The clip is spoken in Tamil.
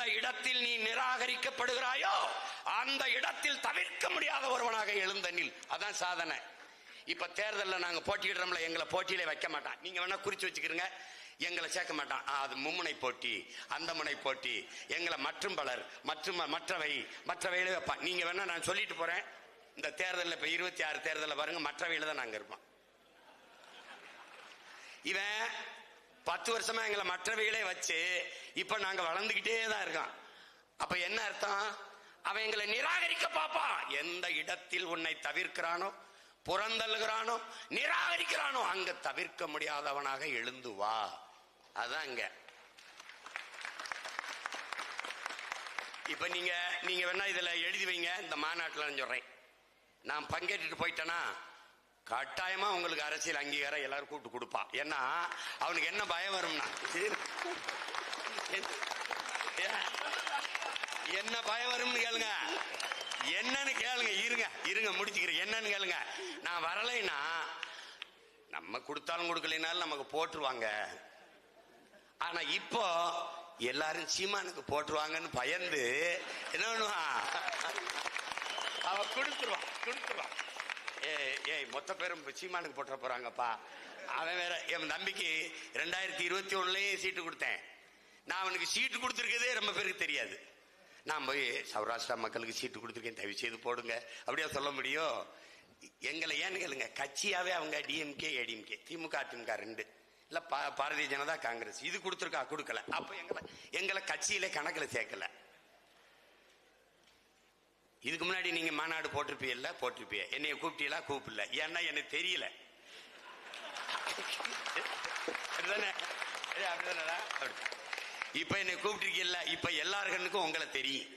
எந்த இடத்தில் நீ நிராகரிக்கப்படுகிறாயோ அந்த இடத்தில் தவிர்க்க முடியாத ஒருவனாக எழுந்த நில். அதான் சாதனை. இப்ப தேர்தலில் நாங்க போட்டியிடுறோம்ல எங்களை போட்டியிலே வைக்க மாட்டான். நீங்க வேணா குறிச்சு வச்சுக்கிறீங்க எங்களை சேர்க்க மாட்டான். அது மும்முனை போட்டி அந்த முனை போட்டி எங்களை மற்றும் பலர் மற்றும் மற்றவை மற்றவையில வைப்பான். நீங்க வேணா நான் சொல்லிட்டு போறேன். இந்த தேர்தலில் இப்ப இருபத்தி ஆறு தேர்தலில் பாருங்க மற்றவையில தான் நாங்க இருப்போம். இவன் பத்து வருஷமா எங்களை மற்றவைகளே வச்சு இப்ப நாங்க வளர்ந்துகிட்டே தான் இருக்கோம். அப்ப என்ன அர்த்தம்? அவன் எங்களை நிராகரிக்க பார்ப்பான் எந்த இடத்தில் உன்னை தவிர்க்கிறானோ புறந்தள்ளுகிறானோ நிராகரிக்கிறானோ அங்க தவிர்க்க முடியாதவனாக எழுந்து வா. அதான் அங்க இப்ப நீங்க நீங்க வேணா இதுல எழுதி வைங்க இந்த மாநாட்டில் சொல்றேன். நான் பங்கேற்றுட்டு போயிட்டேனா? கட்டாயமா உங்களுக்கு அரசியல் அங்கீகாரம் எல்லாரும் கூப்பிட்டு கொடுப்பான். ஏன்னா அவனுக்கு என்ன பயம் வரும்னா என்ன பயம் வரும்னு கேளுங்க. என்னன்னு கேளுங்க. இருங்க இருங்க முடிச்சுக்கிறேன். என்னன்னு கேளுங்க. நான் வரலைன்னா நம்ம கொடுத்தாலும் கொடுக்கலைனாலும் நமக்கு போட்டுருவாங்க. ஆனா இப்போ எல்லாரும் சீமானுக்கு போட்டுருவாங்கன்னு பயந்து என்ன பண்ணுவான்? அவ கொடுத்துருவான் கொடுத்துருவான். ஏய் மொத்த பேரும் சீமானுக்கு போட்டுற போறாங்கப்பா. அவன் வேற என் தம்பிக்கு ரெண்டாயிரத்தி இருபத்தி ஒண்ணுலயும் சீட்டு கொடுத்தேன். நான் அவனுக்கு சீட்டு கொடுத்துருக்கதே ரொம்ப பேருக்கு தெரியாது. நான் போய் சௌராஷ்டிரா மக்களுக்கு சீட்டு கொடுத்துருக்கேன் தயவு செய்து போடுங்க. அப்படியா சொல்ல முடியும்? எங்களை ஏன்னு கேளுங்க கட்சியாவே அவங்க டிஎம்கே ஏடிஎம்கே திமுக அதிமுக ரெண்டு. இல்ல பா- பாரதிய ஜனதா காங்கிரஸ். இது கொடுத்துருக்கா கொடுக்கல. அப்ப எங்களை எங்களை கட்சியில கணக்கில் சேர்க்கல. இதுக்கு முன்னாடி நீங்க மாநாடு போட்டிருப்பீல்ல போட்டிருப்பீங்க என்னைய கூப்பிட்டீங்களா? கூப்பிடல. ஏன்னா எனக்கு தெரியல. இப்ப என்னை கூப்பிட்டிருக்கீல்ல இப்ப எல்லாருக்கும் உங்களை தெரியும்.